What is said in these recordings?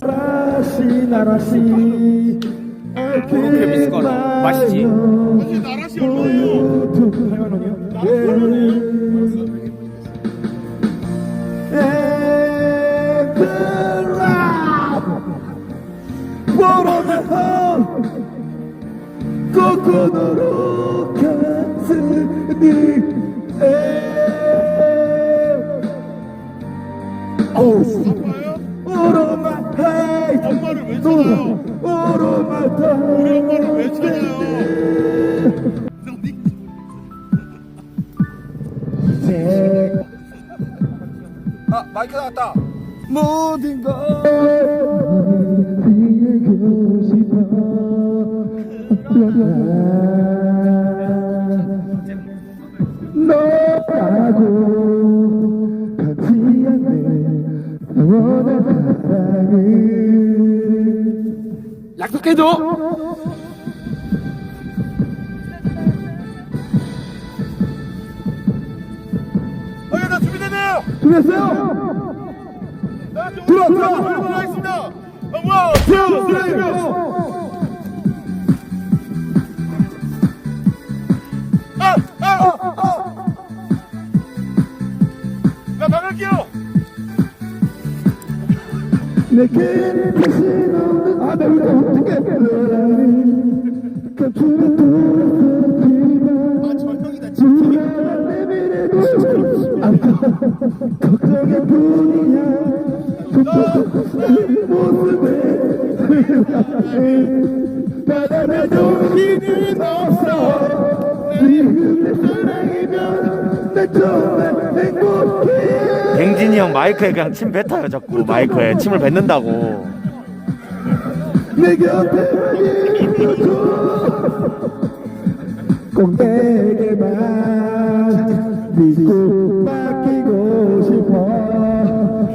나라시 나라시 미숫가루 맛있지? 나라시 얼마예요? 8만 원이요? 코코노로 가스니 어우 아. 모든 걸 빌고 싶어 너하고 같이 원한 사랑을 약속해줘. 아, 나 준비됐네요. 들어와, 오늘 들어와. 오늘 하겠습니다. 아, 아, 아, 아. 나 나갈게요. 내게 다시 없는 아 내가 어떻게 깜짝이 돌아서지만 아, 저 형이다. 진짜. 불안한 내 미래도 아파 걱정일 뿐이야 그 모습에 받아내도 힘은 없어 지금 내 사랑이면 나 정말 행복해 댕진이 형 마이크에 그냥 침 뱉어요 자꾸. 마이크에 침을 뱉는다고.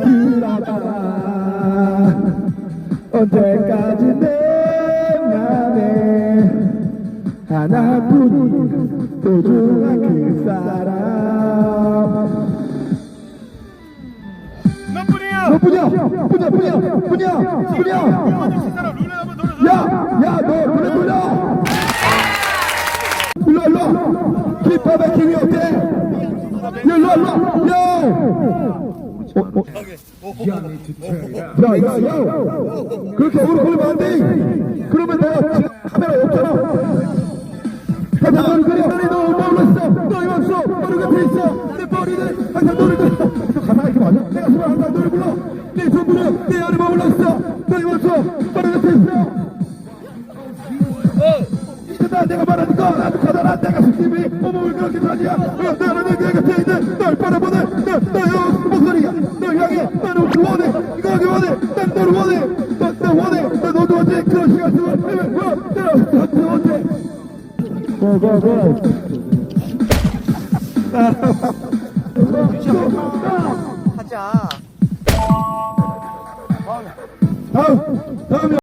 그러다 언제까지 내 맘에 하나뿐인 소중 분이야? 너 뿐이야 뿐이야 뿐이야 뿐이야 뿐이야 먼저 친 사람 룰렛 한번 돌려줘. 야! 야, 너 노래 불러! 일로, 일로! 힙합의 킹이 어때? 야, 일로, 일로! 야! 어, 어. 야, 야, 야! 그렇게 오래 걸리면 안 돼! 그러면 내가 카메라 없잖아! 그래, 너를 너 몰랐어! 너희 왔어! 너를 곁에 있어! 내 머리는 항상 너를! 너 가만히 있게 맞아? 내가 정말 항상 너를 불러! 내 전부는 내 안에 머물렀어! 너희! 너를 곁에 있어! 이제다 내가 말하니까 나도 가다라 내가 스님이 몸을 그렇게 하지야. 어, 너는 내 곁에 있는 널 바라보는 너, 너의 목소리야 널 향해 나는 원해. 이거 하길 원해. 난 너를 원해. 너, 너 원해. 너 너도 언제 그런 시간 쓰면 어, 너, 너 언제 고고고. 하자. থাম থাম